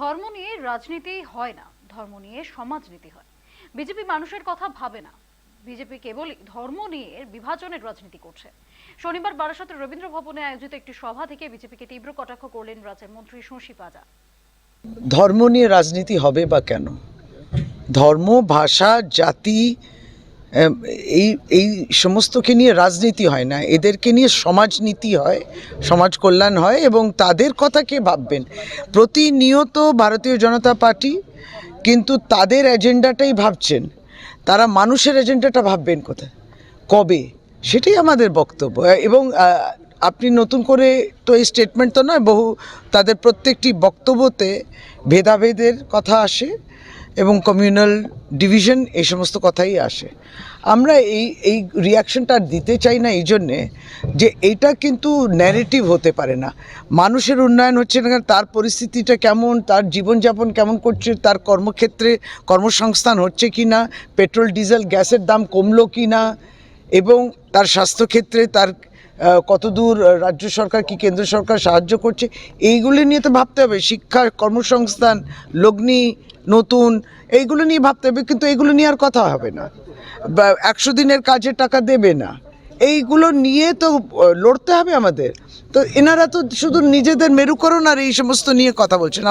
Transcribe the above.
ধর্ম নিয়ে রাজনীতি হয় না, ধর্ম নিয়ে সমাজনীতি হয়। বিজেপি মানুষের কথা ভাবে না। বিজেপি কেবলই ধর্ম নিয়ে বিভাজনের রাজনীতি করছে। শনিবার বারাসতের রবীন্দ্র ভবনে আয়োজিত একটি সভা থেকে বিজেপিকে তীব্র কটাক্ষ করলেন রাজ্যের মন্ত্রী শশী পাজা ধর্ম নিয়ে রাজনীতি হবে বা কেন? ধর্ম, ভাষা, জাতি এই এই সমস্তকে নিয়ে রাজনীতি হয় না। এদেরকে নিয়ে সমাজনীতি হয়, সমাজ কল্যাণ হয় এবং তাদের কথা কে ভাববেন। প্রতিনিয়ত ভারতীয় জনতা পার্টি কিন্তু তাদের এজেন্ডাটাই ভাবছেন। তারা মানুষের এজেন্ডাটা ভাববেন কোথায়? কবে? সেটাই আমাদের বক্তব্য। এবং আপনি নতুন করে তো এই স্টেটমেন্ট তো নয়, বহু তাদের প্রত্যেকটি বক্তব্যতে ভেদাভেদের কথা আসে। এবং কমিউনাল ডিভিশন এই সমস্ত কথাই আসে। আমরা এই এই রিয়াকশনটা দিতে চাই না এই জন্যে যে এটা কিন্তু ন্যারেটিভ হতে পারে না। মানুষের উন্নয়ন হচ্ছে না তার পরিস্থিতিটা কেমন, তার জীবনযাপন কেমন করছে, তার কর্মক্ষেত্রে কর্মসংস্থান হচ্ছে কি না, পেট্রোল, ডিজেল, গ্যাসের দাম কমলো কি না, এবং তার স্বাস্থ্যক্ষেত্রে তার কতদূর রাজ্য সরকার কি কেন্দ্র সরকার সাহায্য করছে, এইগুলি নিয়ে তো ভাবতে হবে। শিক্ষা, কর্মসংস্থান, লগ্নি নতুন, এইগুলো নিয়ে ভাবতে হবে, কিন্তু এইগুলো নিয়ে আর কথা হবে না। একশো দিনের কাজের টাকা দেবে না। এইগুলো নিয়ে তো লড়তে হবে আমাদের। তো এনারা তো শুধু নিজেদের মেরুকরণ আর এই সমস্ত নিয়ে কথা বলছেন।